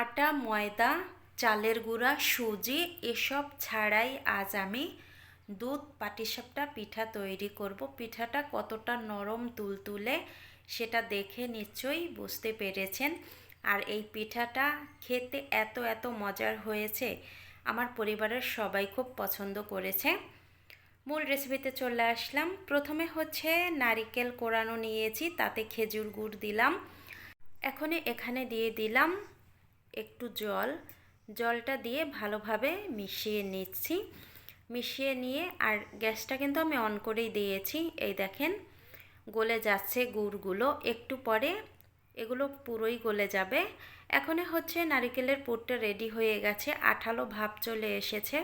আটা, ময়দা, চালের গুঁড়া, সুজি এসব ছাড়াই আজ আমি দুধ পাটিসাপটা পিঠা তৈরি করব। পিঠাটা কতটা নরম তুলতুলে সেটা দেখে নিশ্চয়ই বুঝতে পেরেছেন। আর এই পিঠাটা খেতে এত এত মজার হয়েছে, আমার পরিবারের সবাই খুব পছন্দ করেছে। মূল রেসিপিতে চলে আসলাম। প্রথমে হচ্ছে নারিকেল কোরানো নিয়েছি, তাতে খেজুর গুড় দিলাম। এখনই এখানে দিয়ে দিলাম একটু জল। জলটা দিয়ে ভালোভাবে মিশিয়ে নিচ্ছি। মিশিয়ে নিয়ে আর গ্যাসটা কিন্তু আমি অন করেই দিয়েছি। এই দেখেন, গলে যাচ্ছে গুড়গুলো। একটু পরে এগুলো পুরোই গলে যাবে। এখনই হচ্ছে নারিকেলের পুরটা রেডি হয়ে গেছে। আঠালো ভাব চলে এসেছে।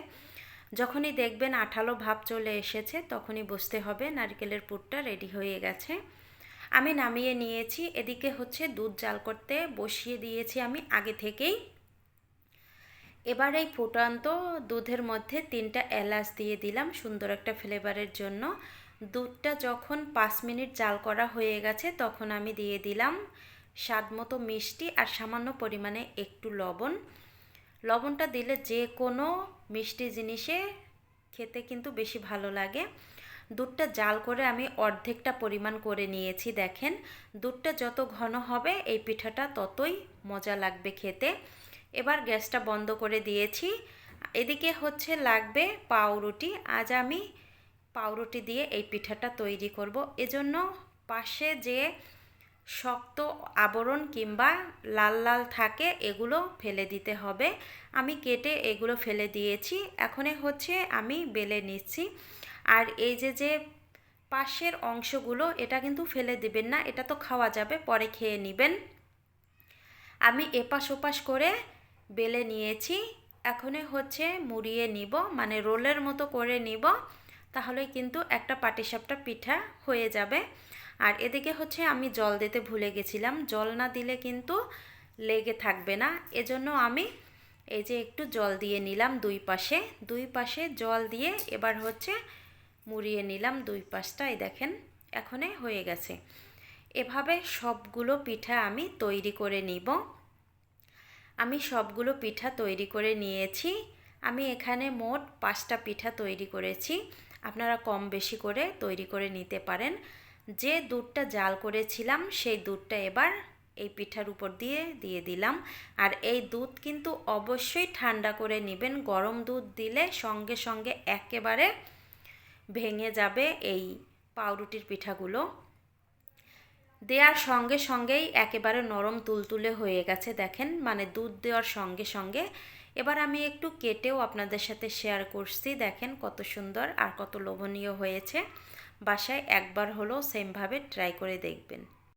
যখনই দেখবেন আঠালো ভাব চলে এসেছে, তখনই বুঝতে হবে। নারকেলের পুরটা রেডি হয়ে গেছে। আমি নামিয়ে নিয়েছি। এদিকে হচ্ছে দুধ জাল করতে বসিয়ে দিয়েছি আমি আগে থেকেই। এবার এই ফুটান্ত দুধের মধ্যে তিনটা এলাচ দিয়ে দিলাম সুন্দর একটা ফ্লেভারের জন্য। দুধটা যখন পাঁচ মিনিট জাল করা হয়ে গেছে তখন আমি দিয়ে দিলাম স্বাদ মতো মিষ্টি আর সামান্য পরিমাণে একটু লবণ। লবণটা দিলে যে কোনো মিষ্টি জিনিসে খেতে কিন্তু বেশি ভালো লাগে। দুধটা জাল করে আমি অর্ধেকটা পরিমাণ করে নিয়েছি, দেখেন। দুধটা যত ঘন হবে, এই পিঠাটা ততই মজা লাগবে খেতে। এবার গ্যাসটা বন্ধ করে দিয়েছি। এদিকে হচ্ছে লাগবে পাউরুটি। আজ আমি পাউরুটি দিয়ে এই পিঠাটা তৈরি করব। এজন্য পাশে যে শক্ত আবরণ কিংবা লাল লাল থাকে, এগুলো ফেলে দিতে হবে। আমি কেটে এগুলো ফেলে দিয়েছি। এখনে হচ্ছে আমি বেলে নিচ্ছি। আর এই যে যে পাশের অংশগুলো, এটা কিন্তু ফেলে দিবেন না, এটা তো খাওয়া যাবে, পরে খেয়ে নেবেন। আমি এপাশ ওপাশ করে বেলে নিয়েছি এখনে হচ্ছে মুড়িয়ে নিব মানে রোলের মতো করে নিব, তাহলে কিন্তু একটা পাটিসাপটা পিঠা হয়ে যাবে। আর এদিকে হচ্ছে আমি জল দিতে ভুলে গেছিলাম, জল না দিলে কিন্তু লেগে থাকবে না, এজন্য আমি এই যে একটু জল দিয়ে নিলাম দুই পাশে দুই পাশে জল দিয়ে এবার হচ্ছে মুড়িয়ে নিলাম দুই পাশটাই, দেখেন এখনে হয়ে গেছে। এভাবে সবগুলো পিঠা আমি তৈরি করে নিব। আমি সবগুলো পিঠা তৈরি করে নিয়েছি। আমি এখানে মোট পাঁচটা পিঠা তৈরি করেছি। আপনারা কম বেশি করে তৈরি করে নিতে পারেন। যে দুধটা জাল করেছিলাম, সেই দুধটা এবার এই পিঠার উপর দিয়ে দিয়ে দিলাম। আর এই দুধ কিন্তু অবশ্যই ঠান্ডা করে নেবেন। গরম দুধ দিলে সঙ্গে সঙ্গে একেবারে ভেঙে যাবে এই পাউরুটির পিঠাগুলো। দেওয়ার সঙ্গে সঙ্গেই একেবারে নরম তুলতুলে হয়ে গেছে, দেখেন। মানে দুধ দেওয়ার সঙ্গে সঙ্গে। এবার আমি একটু কেটেও আপনাদের সাথে শেয়ার করছি, দেখেন কত সুন্দর আর কত লোভনীয় হয়েছে। বাসায় একবার হলেও সেমভাবে ট্রাই করে দেখবেন।